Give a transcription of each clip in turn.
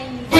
Chinese.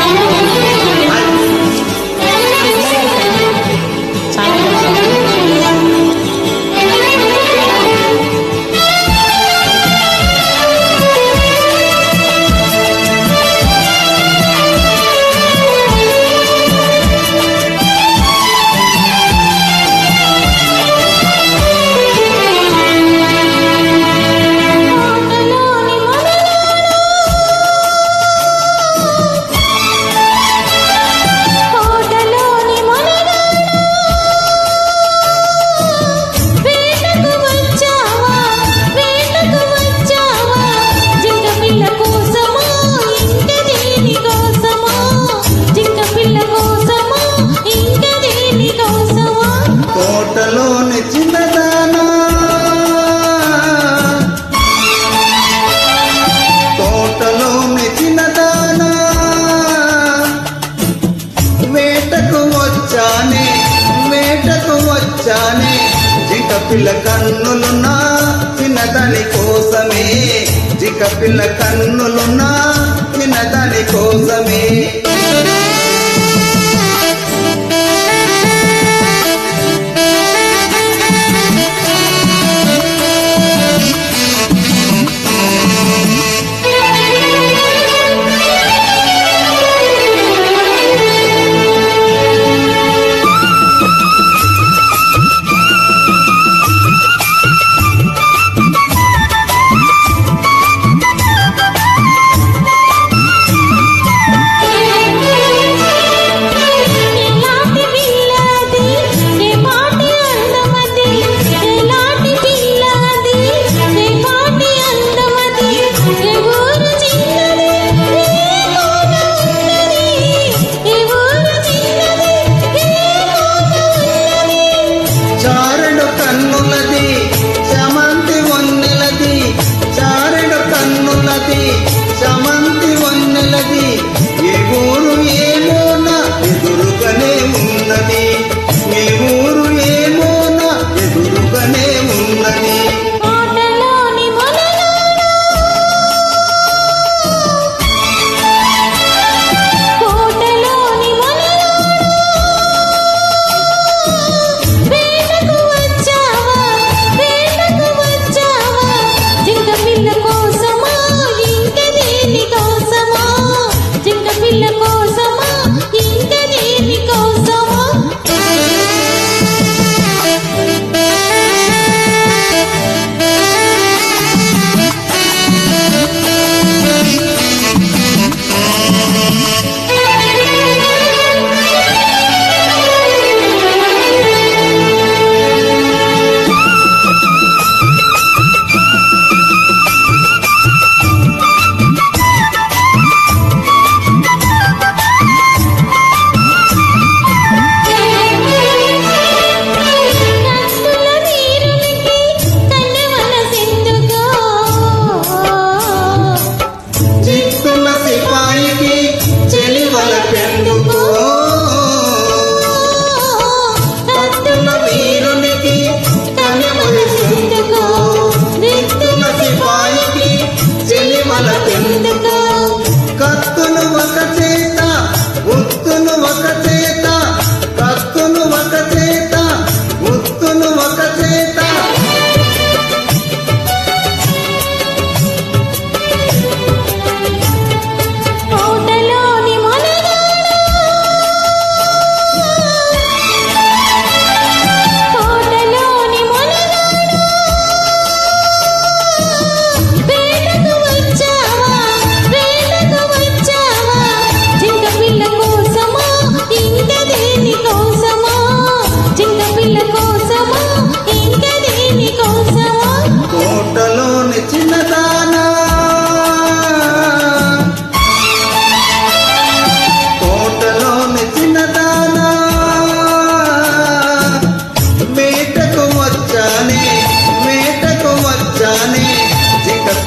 వచ్చానే వేటకు వచ్చానే జింక పిల్ల కన్నులున్నా తినదాని కోసమే జింక పిల్ల కన్నులున్నా తినదాని కోసమే. Quando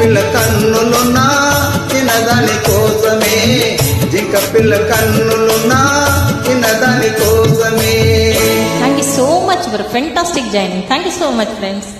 పిల్ల కన్నులున్నా తినదాని కోసమే. జింక పిల్ల కన్నులున్నా తినదాని కోసమే. Thank you so much for fantastic joining thank you so much friends